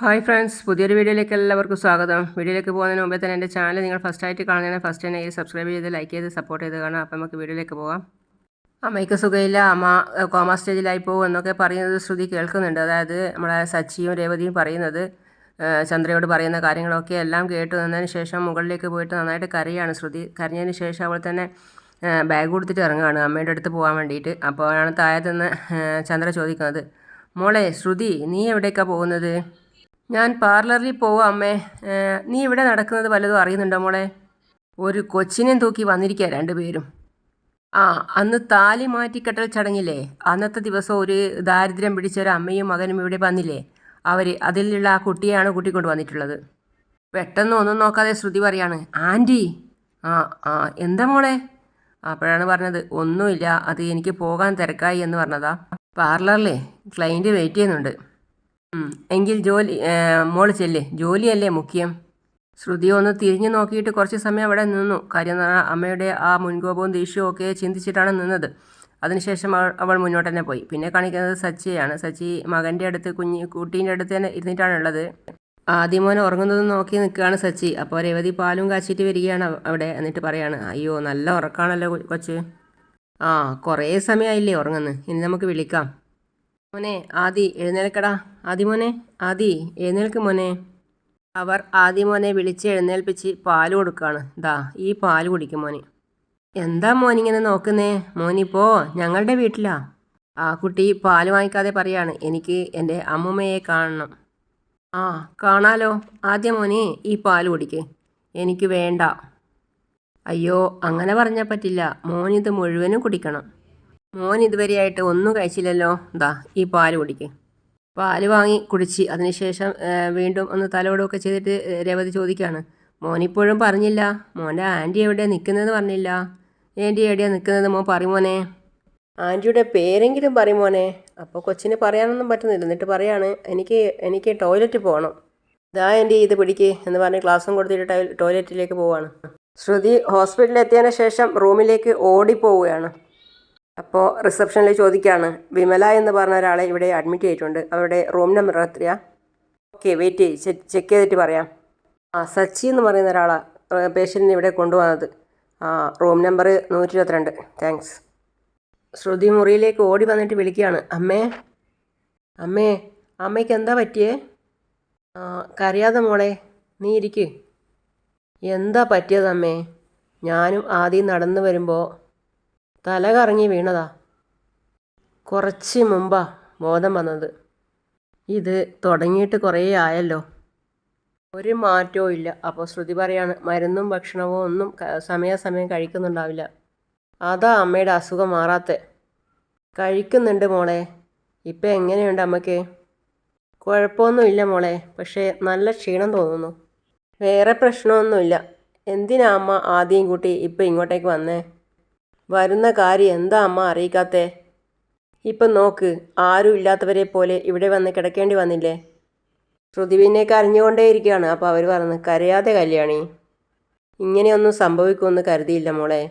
Hi friends പുതിയൊരു വീഡിയോയിലേക്ക് എല്ലാവർക്കും സ്വാഗതം. വീഡിയോയിലേക്ക് പോകുന്നതിന് മുമ്പേ തന്നെ എന്റെ ചാനൽ നിങ്ങൾ ഫസ്റ്റ് ആയിട്ട് കാണുന്നതിന് ഫസ്റ്റ് തന്നെ ഈ സബ്സ്ക്രൈബ് ചെയ്ത് ലൈക്ക് ചെയ്ത് സപ്പോർട്ട് ചെയ്ത് കാണാം. അപ്പോൾ നമുക്ക് വീഡിയോയിലേക്ക് പോകാം. അമ്മയ്ക്ക് സുഖമില്ല അമ്മ കോമ സ്റ്റേജിലായി പോകും എന്നൊക്കെ പറയുന്നത് ശ്രുതി കേൾക്കുന്നുണ്ട്. അതായത് നമ്മളെ സച്ചിയും രേവതിയും പറയുന്നത് ചന്ദ്രയോട് പറയുന്ന കാര്യങ്ങളൊക്കെ എല്ലാം കേട്ട് നിന്നതിന് ശേഷം മുകളിലേക്ക് പോയിട്ട് നന്നായിട്ട് കരയാണ് ശ്രുതി. കരഞ്ഞതിന് ശേഷം അവൾ തന്നെ ബാഗ് കൊടുത്തിട്ട് ഇറങ്ങുകയാണ് അമ്മയുടെ അടുത്ത് പോകാൻ വേണ്ടിയിട്ട്. അപ്പോഴാണ് താഴത്തുനിന്ന് ചന്ദ്ര ചോദിക്കുന്നത് മോളെ ശ്രുതി നീ എവിടേക്കാണ് പോകുന്നത്? ഞാൻ പാർലറിൽ പോവാം അമ്മേ. നീ ഇവിടെ നടക്കുന്നത് വല്ലതും അറിയുന്നുണ്ടോ മോളെ? ഒരു കൊച്ചിനെ തൂക്കി വന്നിരിക്കുക രണ്ടുപേരും. ആ അന്ന് താലി മാറ്റിക്കെട്ടൽ ചടങ്ങില്ലേ? അന്നത്തെ ദിവസം ഒരു ദാരിദ്ര്യം പിടിച്ച ഒരു അമ്മയും മകനും ഇവിടെ വന്നില്ലേ? അവർ അതിലുള്ള ആ കുട്ടിയാണ് കൂട്ടിക്കൊണ്ട് വന്നിട്ടുള്ളത്. പെട്ടെന്ന് ഒന്നും നോക്കാതെ ശ്രുതി പറയാണ് ആന്റി ആ ആ എന്താ മോളെ? അപ്പോഴാണ് പറഞ്ഞത് ഒന്നുമില്ല അത് എനിക്ക് പോകാൻ തിരക്കായി എന്ന് പറഞ്ഞതാ. പാർലറിലെ ക്ലയന്റ് വെയിറ്റ് ചെയ്യുന്നുണ്ട്. എങ്കിൽ ജോലി മോൾ ചെല്ലേ. ജോലിയല്ലേ മുഖ്യം. ശ്രുതി ഒന്ന് തിരിഞ്ഞു നോക്കിയിട്ട് കുറച്ച് സമയം അവിടെ നിന്നു. കാര്യം അമ്മയുടെ ആ മുൻകോപവും ദേഷ്യവും ഒക്കെ ചിന്തിച്ചിട്ടാണ് നിന്നത്. അതിനുശേഷം അവൾ മുന്നോട്ട് തന്നെ പോയി. പിന്നെ കാണിക്കുന്നത് സച്ചിയാണ്. സച്ചി മകന്റെ അടുത്ത് കുഞ്ഞ് കുട്ടീന്റെ അടുത്ത് തന്നെ ഇരുന്നിട്ടാണുള്ളത് ആദ്യമോൻ ഉറങ്ങുന്നത് നോക്കി നിൽക്കുകയാണ് സച്ചി. അപ്പോൾ രേവതി പാലും കാച്ചിട്ട് വരികയാണ് അവിടെ എന്നിട്ട് പറയാണ് അയ്യോ നല്ല ഉറക്കാണല്ലോ കൊച്ച്. ആ കുറേ സമയമായില്ലേ ഉറങ്ങുന്നു ഇനി നമുക്ക് വിളിക്കാം. മോനെ ആദി എഴുന്നേൽക്കടാ. ആദി മോനെ ആദി എഴുന്നേൽക്ക് മോനെ. അവർ ആദി മോനെ വിളിച്ച് എഴുന്നേൽപ്പിച്ച് പാൽ കൊടുക്കുകയാണ് ദാ ഈ പാൽ കുടിക്കും മോനെ. എന്താ മോനിങ്ങനെ നോക്കുന്നേ? മോനിപ്പോ ഞങ്ങളുടെ വീട്ടിലാ. ആ കുട്ടി പാൽ വാങ്ങിക്കാതെ പറയാണ് എനിക്ക് എന്റെ അമ്മുമ്മയെ കാണണം. ആ കാണാലോ. ആദ്യം മോനെ ഈ പാൽ കുടിക്ക്. എനിക്ക് വേണ്ട. അയ്യോ അങ്ങനെ പറഞ്ഞാൽ പറ്റില്ല. മോനിത് മുഴുവനും കുടിക്കണം. മോൻ ഇതുവരെയായിട്ട് ഒന്നും കഴിച്ചില്ലല്ലോ. ദാ ഈ പാൽ കുടിക്ക്. പാൽ വാങ്ങി കുടിച്ച് അതിനുശേഷം വീണ്ടും ഒന്ന് തലോടുമൊക്കെ ചെയ്തിട്ട് രേവതി ചോദിക്കുകയാണ് മോനിപ്പോഴും പറഞ്ഞില്ല. മോന്റെ ആന്റി എവിടെയാണ് നിൽക്കുന്നതെന്ന് പറഞ്ഞില്ല. ആന്റി എവിടെയാണ് നിൽക്കുന്നത് മോൻ പറയുമോനെ ആന്റിയുടെ പേരെങ്കിലും പറയുമോനെ അപ്പോൾ കൊച്ചിന് പറയാനൊന്നും പറ്റുന്നില്ല. എന്നിട്ട് പറയാണ് എനിക്ക് എനിക്ക് ടോയ്ലറ്റ് പോകണം ഇതാ ആന്റി ഇത് പിടിക്ക് എന്ന് പറഞ്ഞ് ക്ലാസ്സും കൊടുത്തിട്ട് ടോയ്ലറ്റിലേക്ക് പോവാണ്. ശ്രുതി ഹോസ്പിറ്റലിൽ എത്തിയതിന് ശേഷം റൂമിലേക്ക് ഓടിപ്പോവുകയാണ്. അപ്പോൾ റിസപ്ഷനിൽ ചോദിക്കുകയാണ് വിമല എന്ന് പറഞ്ഞ ഒരാളെ ഇവിടെ അഡ്മിറ്റ് ചെയ്തിട്ടുണ്ട്. അവരുടെ റൂം നമ്പർ എത്രയാ? ഓക്കെ വെയിറ്റ് ചെയ്യ് ചെക്ക് ചെയ്തിട്ട് പറയാം. ആ സച്ചി എന്ന് പറയുന്ന ഒരാളാണ് പേഷ്യന്റിനെ ഇവിടെ കൊണ്ടുവന്നത്. ആ റൂം നമ്പർ നൂറ്റി ഇരുപത്തിരണ്ട് താങ്ക്സ് ശ്രുതി മുറിയിലേക്ക് ഓടി വന്നിട്ട് വിളിക്കുകയാണ്. അമ്മേ അമ്മേ അമ്മയ്ക്ക് എന്താ പറ്റിയേ? കരയാതെ മോളെ നീ ഇരിക്ക്. എന്താ പറ്റിയത് അമ്മേ? ഞാനും ആദ്യം നടന്നു വരുമ്പോൾ തല കറങ്ങി വീണതാ. കുറച്ച് മുമ്പാ ബോധം വന്നത്. ഇത് തുടങ്ങിയിട്ട് കുറേ ആയല്ലോ. ഒരു മാറ്റവും ഇല്ല. അപ്പോൾ ശ്രുതി പറയാണ് മരുന്നും ഭക്ഷണവും ഒന്നും സമയാസമയം കഴിക്കുന്നുണ്ടാവില്ല. അതാ അമ്മയുടെ അസുഖം മാറാത്ത. കഴിക്കുന്നുണ്ട് മോളെ. ഇപ്പം എങ്ങനെയുണ്ട് അമ്മയ്ക്ക്? കുഴപ്പമൊന്നുമില്ല മോളെ. പക്ഷേ നല്ല ക്ഷീണം തോന്നുന്നു. വേറെ പ്രശ്നമൊന്നുമില്ല. എന്തിനാ അമ്മ ആദ്യം കൂട്ടി ഇപ്പം ഇങ്ങോട്ടേക്ക് വന്നേ? വരുന്ന കാര്യം എന്താ അമ്മ അറിയിക്കാത്തേ? ഇപ്പം നോക്ക് ആരും ഇല്ലാത്തവരെ പോലെ ഇവിടെ വന്ന് കിടക്കേണ്ടി വന്നില്ലേ? ശ്രുതി പിന്നെ കരഞ്ഞുകൊണ്ടേയിരിക്കുകയാണ്. അപ്പോൾ അവർ പറഞ്ഞു കരയാതെ കല്യാണി. ഇങ്ങനെയൊന്നും സംഭവിക്കുമെന്ന് കരുതിയില്ല മോളെ.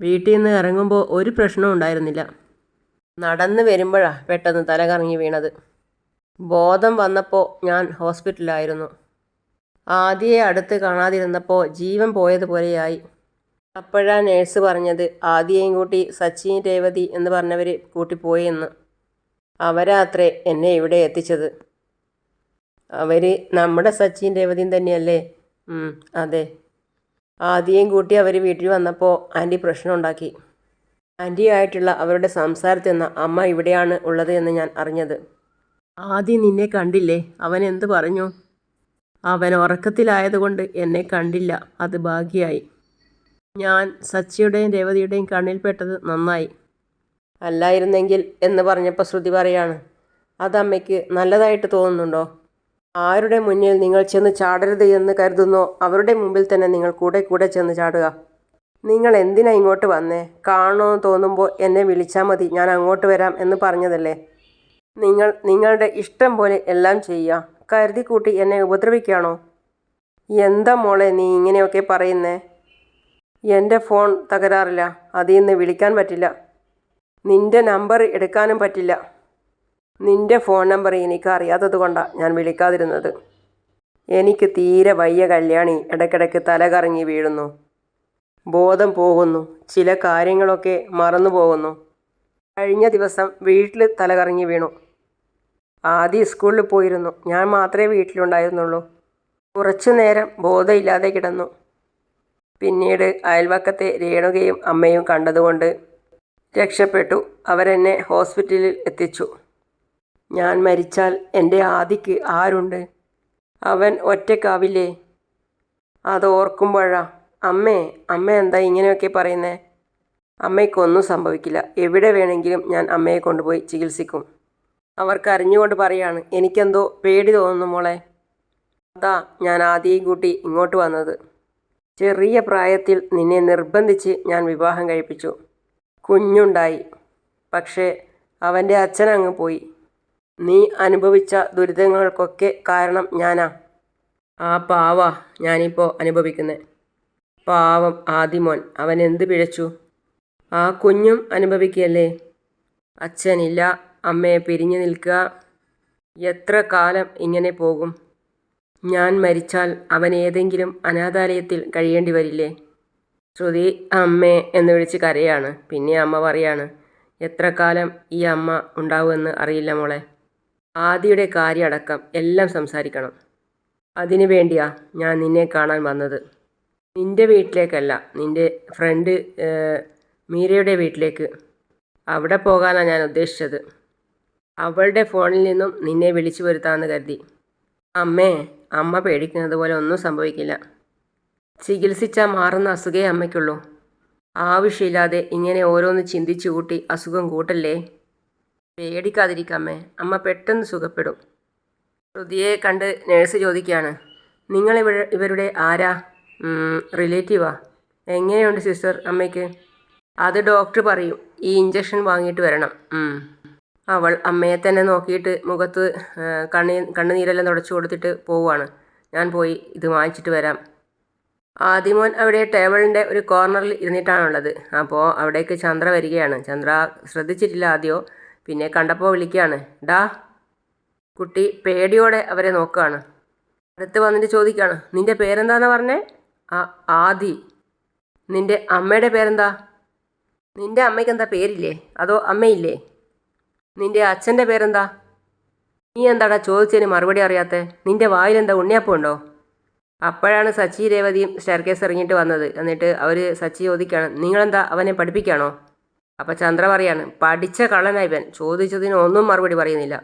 വീട്ടിൽ നിന്ന് ഇറങ്ങുമ്പോൾ ഒരു പ്രശ്നവും ഉണ്ടായിരുന്നില്ല. നടന്ന് വരുമ്പോഴാ പെട്ടെന്ന് തല കറങ്ങി വീണത്. ബോധം വന്നപ്പോൾ ഞാൻ ഹോസ്പിറ്റലിലായിരുന്നു. ആദ്യയെ അടുത്ത് കാണാതിരുന്നപ്പോൾ ജീവൻ പോയതുപോലെയായി. അപ്പോഴാ നേഴ്സ് പറഞ്ഞത് ആദ്യയും കൂട്ടി സച്ചിൻ രേവതി എന്ന് പറഞ്ഞവർ കൂട്ടിപ്പോയി എന്ന്. അവരാത്രേ എന്നെ ഇവിടെ എത്തിച്ചത്. അവർ നമ്മുടെ സച്ചിൻ രേവതിയും തന്നെയല്ലേ? അതെ. ആദ്യം കൂട്ടി അവർ വീട്ടിൽ വന്നപ്പോൾ ആന്റി പ്രശ്നം ഉണ്ടാക്കി. ആന്റിയായിട്ടുള്ള അവരുടെ സംസാരത്തിൽ നിന്ന് അമ്മ ഇവിടെയാണ് ഉള്ളത് എന്ന് ഞാൻ അറിഞ്ഞത്. ആദ്യം നിന്നെ കണ്ടില്ലേ? അവൻ എന്ത് പറഞ്ഞു? അവൻ ഉറക്കത്തിലായതുകൊണ്ട് എന്നെ കണ്ടില്ല. അത് ഭാഗ്യമായി ഞാൻ സച്ചിയുടെയും രേവതിയുടെയും കണ്ണിൽപ്പെട്ടത് നന്നായി. അല്ലായിരുന്നെങ്കിൽ എന്ന് പറഞ്ഞപ്പോൾ ശ്രുതി പറയാണ് അമ്മയ്ക്ക് നല്ലതായിട്ട് തോന്നുന്നുണ്ടോ? ആരുടെ മുന്നിൽ നിങ്ങൾ ചെന്ന് ചാടരുത് എന്ന് കരുതുന്നോ? അവരുടെ മുമ്പിൽ തന്നെ നിങ്ങൾ കൂടെ കൂടെ ചെന്ന് ചാടുക. നിങ്ങൾ എന്തിനാ ഇങ്ങോട്ട് വന്നേ? കാണണമെന്ന് തോന്നുമ്പോൾ എന്നെ വിളിച്ചാൽ മതി. ഞാൻ അങ്ങോട്ട് വരാം എന്ന് പറഞ്ഞതല്ലേ? നിങ്ങൾ നിങ്ങളുടെ ഇഷ്ടം പോലെ എല്ലാം ചെയ്യുക കരുതി കൂട്ടി എന്നെ ഉപദ്രവിക്കുകയാണോ? എന്താ മോളെ നീ ഇങ്ങനെയൊക്കെ പറയുന്നേ? എന്റെ ഫോൺ തകരാറില്ല. അതിൽ നിന്ന് വിളിക്കാൻ പറ്റില്ല. നിന്റെ നമ്പർ എടുക്കാനും പറ്റില്ല. നിന്റെ ഫോൺ നമ്പർ എനിക്ക് അറിയാത്തത് കൊണ്ടാണ് ഞാൻ വിളിക്കാതിരുന്നത്. എനിക്ക് തീരെ വയ്യ കല്യാണി. ഇടയ്ക്കിടയ്ക്ക് തല കറങ്ങി വീഴുന്നു. ബോധം പോകുന്നു. ചില കാര്യങ്ങളൊക്കെ മറന്നു പോകുന്നു. കഴിഞ്ഞ ദിവസം വീട്ടിൽ തല കറങ്ങി വീണു. ആദ്യം സ്കൂളിൽ പോയിരുന്നു. ഞാൻ മാത്രമേ വീട്ടിലുണ്ടായിരുന്നുള്ളൂ. കുറച്ചു നേരം ബോധമില്ലാതെ കിടന്നു. പിന്നീട് അയൽവക്കത്തെ രേണുകയും അമ്മയും കണ്ടതുകൊണ്ട് രക്ഷപ്പെട്ടു. അവരെന്നെ ഹോസ്പിറ്റലിൽ എത്തിച്ചു. ഞാൻ മരിച്ചാൽ എന്റെ ആദിക്ക് ആരുണ്ട്? അവൻ ഒറ്റക്കാവില്ലേ? അത് ഓർക്കുമ്പോഴാ അമ്മേ അമ്മ എന്താ ഇങ്ങനെയൊക്കെ പറയുന്നേ? അമ്മയ്ക്കൊന്നും സംഭവിക്കില്ല. എവിടെ വേണമെങ്കിലും ഞാൻ അമ്മയെ കൊണ്ടുപോയി ചികിത്സിക്കും. അവർക്ക് അറിഞ്ഞുകൊണ്ട് പറയാണ് എനിക്കെന്തോ പേടി തോന്നുന്നു മോളെ. അതാ ഞാൻ ആദ്യം കൂട്ടി ഇങ്ങോട്ട് വന്നത്. ചെറിയ പ്രായത്തിൽ നിന്നെ നിർബന്ധിച്ച് ഞാൻ വിവാഹം കഴിപ്പിച്ചു. കുഞ്ഞുണ്ടായി. പക്ഷേ അവന്റെ അച്ഛനങ്ങ് പോയി. നീ അനുഭവിച്ച ദുരിതങ്ങൾക്കൊക്കെ കാരണം ഞാനാ. ആ പാവ ഞാനിപ്പോൾ അനുഭവിക്കുന്നത് പാവം ആദിമോൻ അവൻ എന്ത് പിഴച്ചു? ആ കുഞ്ഞും അനുഭവിക്കുകയല്ലേ? അച്ഛനില്ല അമ്മയെ പിരിഞ്ഞു നിൽക്കുക. എത്ര കാലം ഇങ്ങനെ പോകും? ഞാൻ മരിച്ചാൽ അവൻ ഏതെങ്കിലും അനാഥാലയത്തിൽ കഴിയേണ്ടി വരില്ലേ? ശ്രുതി അമ്മേ എന്ന് വിളിച്ച് കരയാണ്. പിന്നെ അമ്മ പറയാണ് എത്ര കാലം ഈ അമ്മ ഉണ്ടാവുമെന്ന് അറിയില്ല മോളെ. ആദിയുടെ കാര്യമടക്കം എല്ലാം സംസാരിക്കണം. അതിനു വേണ്ടിയാ ഞാൻ നിന്നെ കാണാൻ വന്നത്. നിന്റെ വീട്ടിലേക്കല്ല നിന്റെ ഫ്രണ്ട് മീരയുടെ വീട്ടിലേക്ക്. അവിടെ പോകാനാണ് ഞാൻ ഉദ്ദേശിച്ചത്. അവളുടെ ഫോണിൽ നിന്നും നിന്നെ വിളിച്ചു വരുത്താമെന്ന് കരുതി. അമ്മേ അമ്മ പേടിക്കുന്നത് പോലെ ഒന്നും സംഭവിക്കില്ല. ചികിത്സിച്ചാൽ മാറുന്ന അസുഖേ അമ്മയ്ക്കുള്ളൂ. ആവശ്യമില്ലാതെ ഇങ്ങനെ ഓരോന്ന് ചിന്തിച്ചു കൂട്ടി അസുഖം കൂട്ടല്ലേ? പേടിക്കാതിരിക്കാമേ അമ്മ. പെട്ടെന്ന് സുഖപ്പെടും. ശ്രുതിയെ കണ്ട് നേഴ്സ് ചോദിക്കുകയാണ്. നിങ്ങൾ ഇവ ഇവരുടെ ആരാ? റിലേറ്റീവാ. എങ്ങനെയുണ്ട് സിസ്റ്റർ അമ്മയ്ക്ക്? അത് ഡോക്ടർ പറയും. ഈ ഇഞ്ചക്ഷൻ വാങ്ങിയിട്ട് വരണം. അവൾ അമ്മയെ തന്നെ നോക്കിയിട്ട് മുഖത്ത് കണ്ണീ കണ്ണുനീരെല്ലാം തുടച്ചു കൊടുത്തിട്ട് പോവുകയാണ് ഞാൻ പോയി ഇത് വാങ്ങിച്ചിട്ട് വരാം. ആദിമോൻ അവിടെ ടേബിളിന്റെ ഒരു കോർണറിൽ ഇരുന്നിട്ടാണുള്ളത്. അപ്പോൾ അവിടേക്ക് ചന്ദ്ര വരികയാണ്. ചന്ദ്ര ശ്രദ്ധിച്ചിട്ടില്ല ആദ്യമോ പിന്നെ കണ്ടപ്പോൾ വിളിക്കുകയാണ്. ഡാ കുട്ടി പേടിയോടെ അവരെ നോക്കുകയാണ്. അടുത്ത് വന്നിട്ട് ചോദിക്കുകയാണ് നിന്റെ പേരെന്താന്ന് പറഞ്ഞേ? ആ ആദി. നിന്റെ അമ്മയുടെ പേരെന്താ? നിന്റെ അമ്മയ്ക്ക് എന്താ പേരില്ലേ? അതോ അമ്മയില്ലേ? നിന്റെ അച്ഛന്റെ പേരെന്താ? നീ എന്താടാ ചോദിച്ചതിന് മറുപടി അറിയാത്തെ? നിന്റെ വായിലെന്താ ഉണ്ണിയപ്പം ഉണ്ടോ അപ്പോഴാണ് സച്ചി രേവതിയും സ്റ്റെയർകേസ് ഇറങ്ങിയിട്ട് വന്നത്. എന്നിട്ട് അവർ സച്ചി ചോദിക്കുകയാണ് നിങ്ങളെന്താ അവനെ പഠിപ്പിക്കുകയാണോ? അപ്പോൾ ചന്ദ്ര പറയാണ് പഠിച്ച കള്ളനാ ഇവൻ. ചോദിച്ചതിന് ഒന്നും മറുപടി പറയുന്നില്ല.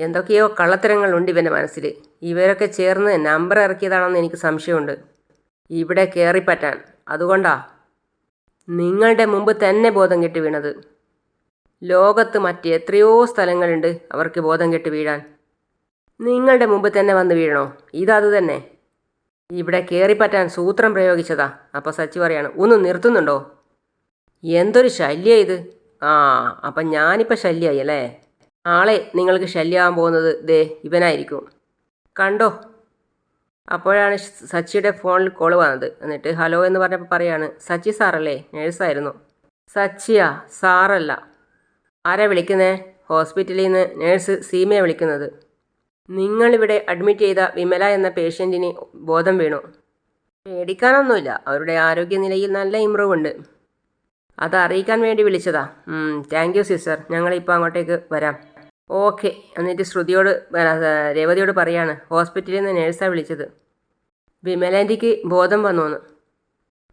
എന്തൊക്കെയോ കള്ളത്തരങ്ങളുണ്ട് ഇവന്റെ മനസ്സിൽ. ഇവരൊക്കെ ചേർന്ന് നമ്പർ ഇറക്കിയതാണെന്ന് എനിക്ക് സംശയമുണ്ട്. ഇവിടെ കയറിപ്പറ്റാൻ അതുകൊണ്ടാ നിങ്ങളുടെ മുമ്പ് തന്നെ ബോധം കെട്ടി വീണത്. ലോകത്ത് മറ്റെത്രയോ സ്ഥലങ്ങളുണ്ട് അവർക്ക് ബോധം കെട്ട് വീഴാൻ. നിങ്ങളുടെ മുമ്പ് തന്നെ വന്ന് വീഴണോ? ഇതത് തന്നെ. ഇവിടെ കയറിപ്പറ്റാൻ സൂത്രം പ്രയോഗിച്ചതാ. അപ്പോൾ സച്ചി പറയാണ് ഒന്ന് നിർത്തുന്നുണ്ടോ? എന്തൊരു ശല്യ ഇത്. ആ അപ്പം ഞാനിപ്പോൾ ശല്യമായി അല്ലേ? ആളെ നിങ്ങൾക്ക് ശല്യമാകാൻ പോകുന്നത് ദേ ഇവനായിരിക്കും. കണ്ടോ? അപ്പോഴാണ് സച്ചിയുടെ ഫോണിൽ കോൾ വന്നത്. എന്നിട്ട് ഹലോ എന്ന് പറഞ്ഞപ്പോൾ പറയാണ് സച്ചി സാറല്ലേ? നേഴ്സായിരുന്നു. സച്ചിയാ? സാറല്ല. ആരാ വിളിക്കുന്നേ? ഹോസ്പിറ്റലിൽ നിന്ന് നേഴ്സ് സീമയെ വിളിക്കുന്നത്. നിങ്ങളിവിടെ അഡ്മിറ്റ് ചെയ്ത വിമല എന്ന പേഷ്യന്റിന് ബോധം വീണു. പേടിക്കാനൊന്നുമില്ല. അവരുടെ ആരോഗ്യനിലയിൽ നല്ല ഇമ്പ്രൂവ് ഉണ്ട്. അത് അറിയിക്കാൻ വേണ്ടി വിളിച്ചതാ. താങ്ക് യു സിസ്റ്റർ ഞങ്ങളിപ്പോൾ അങ്ങോട്ടേക്ക് വരാം. ഓക്കെ എന്നിട്ട് ശ്രുതിയോട് രേവതിയോട് പറയാണ്. ഹോസ്പിറ്റലിൽ നിന്ന് നേഴ്സാണ് വിളിച്ചത്. വിമലാന്റിക്ക് ബോധം വന്നു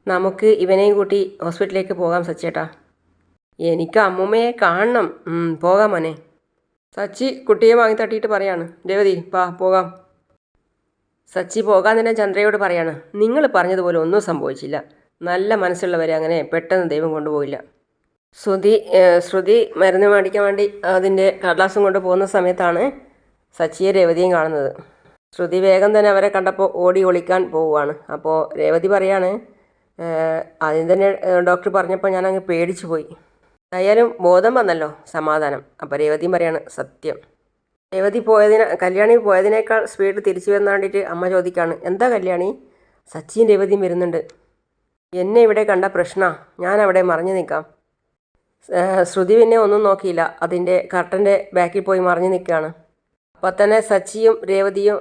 നമുക്ക് ഇവനെയും കൂട്ടി ഹോസ്പിറ്റലിലേക്ക് പോകാം സച്ചേട്ടാ. എനിക്ക് അമ്മൂമ്മയെ കാണണം പോകാം മോനെ. സച്ചി കുട്ടിയെ വാങ്ങി തട്ടിയിട്ട് പറയാണ്. രേവതി പാ പോകാം. സച്ചി പോകാൻ തന്നെ ചന്ദ്രയോട് പറയാണ്. നിങ്ങൾ പറഞ്ഞതുപോലെ ഒന്നും സംഭവിച്ചില്ല. നല്ല മനസ്സുള്ളവരെ അങ്ങനെ പെട്ടെന്ന് ദൈവം കൊണ്ടുപോയില്ല. ശ്രുതി ശ്രുതി മരുന്ന് മേടിക്കാൻ വേണ്ടി അതിന്റെ കടലാസും കൊണ്ട് പോകുന്ന സമയത്താണ് സച്ചിയെ രേവതിയും കാണുന്നത്. ശ്രുതി വേഗം തന്നെ അവരെ കണ്ടപ്പോൾ ഓടി ഒളിക്കാൻ പോവുകയാണ്. അപ്പോൾ രേവതി പറയാണ് ആദ്യം തന്നെ ഡോക്ടർ പറഞ്ഞപ്പോൾ ഞാൻ അങ്ങ് പേടിച്ചു പോയി. എന്തായാലും ബോധം വന്നല്ലോ സമാധാനം. അപ്പോൾ രേവതിയും പറയാണ് സത്യം. രേവതി പോയതിന് കല്യാണി പോയതിനേക്കാൾ സ്പീഡ് തിരിച്ചു വരാൻ വേണ്ടിയിട്ട് അമ്മ ചോദിക്കുകയാണ് എന്താ കല്യാണി? സച്ചിൻ രേവതിയും വരുന്നുണ്ട്. എന്നെ ഇവിടെ കണ്ട പ്രശ്ന. ഞാൻ അവിടെ മറിഞ്ഞു നിൽക്കാം. ശ്രുതി പിന്നെ ഒന്നും നോക്കിയില്ല. അതിന്റെ കർട്ടന്റെ ബാക്കിൽ പോയി മറിഞ്ഞു നിൽക്കുകയാണ്. അപ്പോൾ തന്നെ സച്ചിയും രേവതിയും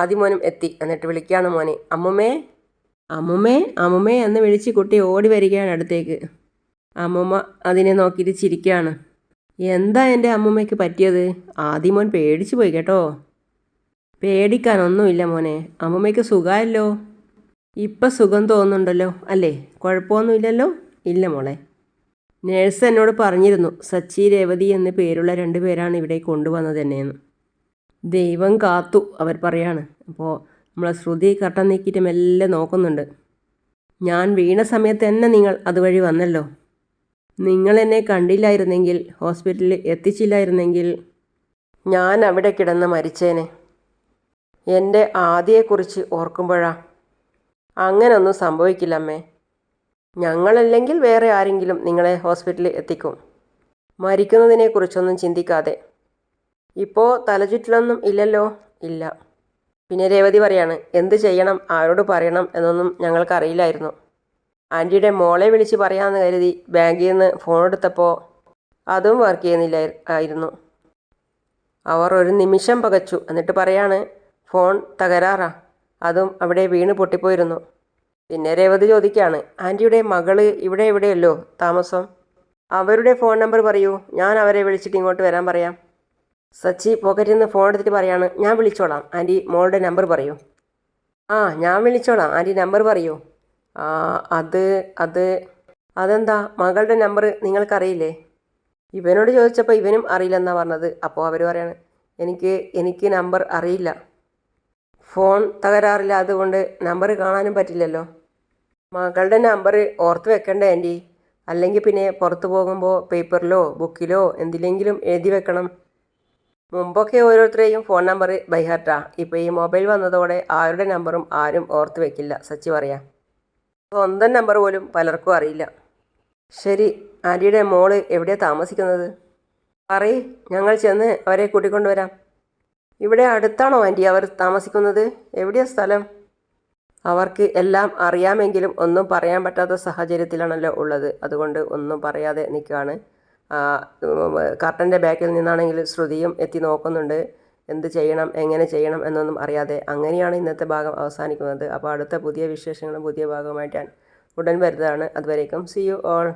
ആദിമോനും എത്തി. എന്നിട്ട് വിളിക്കുകയാണ് മോനെ അമ്മുമ്മേ അമ്മുമ്മേ അമ്മുമ്മേ എന്ന് വിളിച്ച് കുട്ടി ഓടി വരികയാണ് അടുത്തേക്ക്. അമ്മുമ്മ അതിനെ നോക്കിയിട്ട് ചിരിക്കുകയാണ് എന്താ എന്റെ അമ്മുമ്മയ്ക്ക് പറ്റിയത്? ആദ്യം ആദിമോൻ പേടിച്ചു പോയി കേട്ടോ. പേടിക്കാനൊന്നുമില്ല മോനെ. അമ്മമ്മയ്ക്ക് സുഖമല്ലോ ഇപ്പം സുഖം തോന്നുന്നുണ്ടല്ലോ അല്ലേ? കുഴപ്പമൊന്നുമില്ലല്ലോ? ഇല്ല മോളെ. നേഴ്സ് എന്നോട് പറഞ്ഞിരുന്നു സച്ചി രേവതി എന്ന പേരുള്ള രണ്ട് പേരാണ് ഇവിടെ കൊണ്ടുവന്നത് തന്നെയെന്ന് ദൈവം കാത്തു അവർ പറയാണ്. അപ്പോൾ നമ്മളെ ശ്രുതി കട്ടം നീക്കിയിട്ട് മെല്ലെ നോക്കുന്നുണ്ട്. ഞാൻ വീണ സമയത്ത് തന്നെ നിങ്ങൾ അതുവഴി വന്നല്ലോ. നിങ്ങൾ എന്നെ കണ്ടില്ലായിരുന്നെങ്കിൽ ഹോസ്പിറ്റലിൽ എത്തിച്ചില്ലായിരുന്നെങ്കിൽ ഞാൻ അവിടെ കിടന്ന് മരിച്ചേനെ. എന്റെ ആദിയെക്കുറിച്ച് ഓർക്കുമ്പോഴാ. അങ്ങനൊന്നും സംഭവിക്കില്ല അമ്മേ ഞങ്ങളല്ലെങ്കിൽ വേറെ ആരെങ്കിലും നിങ്ങളെ ഹോസ്പിറ്റലിൽ എത്തിക്കും. മരിക്കുന്നതിനെക്കുറിച്ചൊന്നും ചിന്തിക്കാതെ. ഇപ്പോൾ തലചുറ്റിലൊന്നും ഇല്ലല്ലോ? ഇല്ല. പിന്നെ രേവതി പറയാണ് എന്ത് ചെയ്യണം? ആരോട് പറയണം? എന്നൊന്നും ഞങ്ങൾക്കറിയില്ലായിരുന്നു. ആന്റിയുടെ മോളെ വിളിച്ച് പറയാമെന്ന് കരുതി ബാങ്കിൽ നിന്ന് ഫോൺ എടുത്തപ്പോൾ അതും വർക്ക് ചെയ്യുന്നില്ല ആയിരുന്നു. അവർ ഒരു നിമിഷം പകച്ചു. എന്നിട്ട് പറയാണ് ഫോൺ തകരാറാ. അതും അവിടെ വീണ് പൊട്ടിപ്പോയിരുന്നു. പിന്നെ രേവതി ചോദിക്കുകയാണ് ആന്റിയുടെ മകൾ ഇവിടെ എവിടെയല്ലോ? താമസം? അവരുടെ ഫോൺ നമ്പർ പറയൂ. ഞാൻ അവരെ വിളിച്ചിട്ട് ഇങ്ങോട്ട് വരാൻ പറയാം. സച്ചി പോക്കറ്റിൽ നിന്ന് ഫോൺ എടുത്തിട്ട് പറയാണ് ഞാൻ വിളിച്ചോളാം. ആന്റി മോളുടെ നമ്പർ പറയൂ. ആ ഞാൻ വിളിച്ചോളാം. ആന്റി നമ്പർ പറയൂ. അത് അത് അതെന്താ? മകളുടെ നമ്പർ നിങ്ങൾക്കറിയില്ലേ? ഇവനോട് ചോദിച്ചപ്പോൾ ഇവനും അറിയില്ലെന്നാണ് പറഞ്ഞത്. അപ്പോൾ അവർ പറയാണ് എനിക്ക് എനിക്ക് നമ്പർ അറിയില്ല. ഫോൺ തകരാറില്ല അതുകൊണ്ട് നമ്പർ കാണാനും പറ്റില്ലല്ലോ. മകളുടെ നമ്പർ ഓർത്ത് വെക്കണ്ട ആന്റി അല്ലെങ്കിൽ പിന്നെ പുറത്ത് പോകുമ്പോൾ പേപ്പറിലോ ബുക്കിലോ എന്തിലെങ്കിലും എഴുതി വെക്കണം. മുമ്പൊക്കെ ഓരോരുത്തരെയും ഫോൺ നമ്പർ ബൈഹാർട്ടാ ഇപ്പോൾ ഈ മൊബൈൽ വന്നതോടെ ആരുടെ നമ്പറും ആരും ഓർത്ത് വെക്കില്ല. സച്ചി പറയാം. സ്വന്തം നമ്പർ പോലും പലർക്കും അറിയില്ല ശരി ആര്യയുടെ മോൾ എവിടെയാണ് താമസിക്കുന്നത് പറയ് ഞങ്ങൾ ചെന്ന് അവരെ കൂട്ടിക്കൊണ്ടുവരാം ഇവിടെ അടുത്താണോ ആന്റി അവർ താമസിക്കുന്നത് എവിടെയാ സ്ഥലം അവർക്ക് എല്ലാം അറിയാമെങ്കിലും ഒന്നും പറയാൻ പറ്റാത്ത സാഹചര്യത്തിലാണല്ലോ ഉള്ളത് അതുകൊണ്ട് ഒന്നും പറയാതെ നിൽക്കുകയാണ് കർട്ടന്റെ ബാക്കിൽ നിന്നാണെങ്കിൽ ശ്രുതിയും എത്തി നോക്കുന്നുണ്ട് എന്ത് ചെയ്യണം എങ്ങനെ ചെയ്യണം എന്നൊന്നും അറിയാതെ അങ്ങനെയാണ് ഇന്നത്തെ ഭാഗം അവസാനിക്കുന്നത്. അപ്പോൾ അടുത്ത പുതിയ വിശേഷങ്ങളും പുതിയ ഭാഗവുമായിട്ട് ഞാൻ ഉടൻ വരുന്നതാണ്. അതുവരേക്കും സി യു ഓൾ